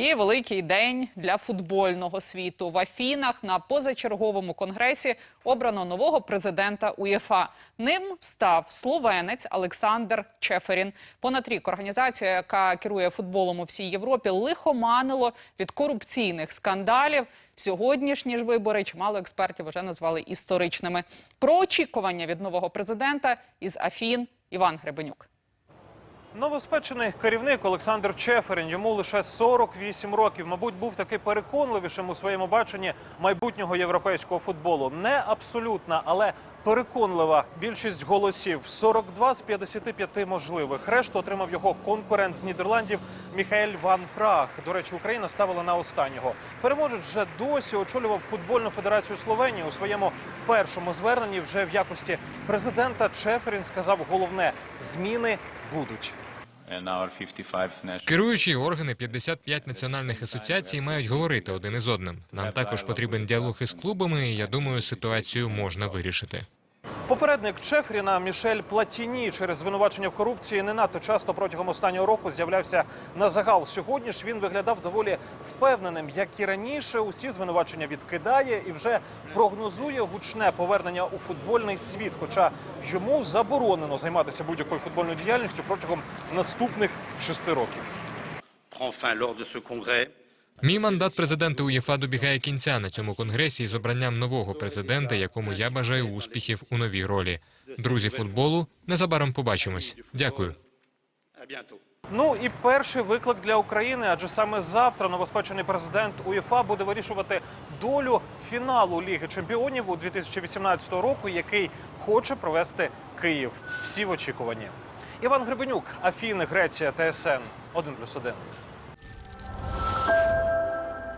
І великий день для футбольного світу в Афінах на позачерговому конгресі обрано нового президента УЄФА. Ним став словенець Олександр Чеферін. Понад рік організація, яка керує футболом у всій Європі, лихоманило від корупційних скандалів. Сьогоднішні ж вибори чимало експертів вже назвали історичними. Про очікування від нового президента із Афін Іван Гребенюк. Новоспечений керівник Олександр Чеферін, йому лише 48 років. Мабуть, був таки переконливішим у своєму баченні майбутнього європейського футболу. Не абсолютна, але переконлива більшість голосів 42 з 55 можливих. Решту отримав його конкурент з Нідерландів Міхаель Ван Прах. До речі, Україна ставила на останнього. Переможець вже досі очолював футбольну федерацію Словенії у своєму першому зверненні. Вже в якості президента Чеферін сказав головне: зміни будуть. And our 55 national Керуючі органи 55 національних асоціацій мають говорити один із одним. Нам також потрібен діалог із клубами. і Я думаю, ситуацію можна вирішити. Попередник Чефріна Мішель Платіні через звинувачення в корупції не надто часто протягом останнього року з'являвся на загал. Сьогодні ж він виглядав доволі впевненим, як і раніше. Усі звинувачення відкидає і вже прогнозує гучне повернення у футбольний світ. Хоча йому заборонено займатися будь-якою футбольною діяльністю протягом наступних шести років. Мій мандат президента УЄФА добігає кінця на цьому конгресі із обранням нового президента, якому я бажаю успіхів у новій ролі. Друзі футболу, незабаром побачимось. Дякую. Ну і перший виклик для України, адже саме завтра новоспечений президент УЄФА буде вирішувати долю фіналу Ліги Чемпіонів у 2018 року, який хоче провести Київ. Всі в очікуванні. Іван Гребенюк, Афіни, Греція, ТСН 1+,1.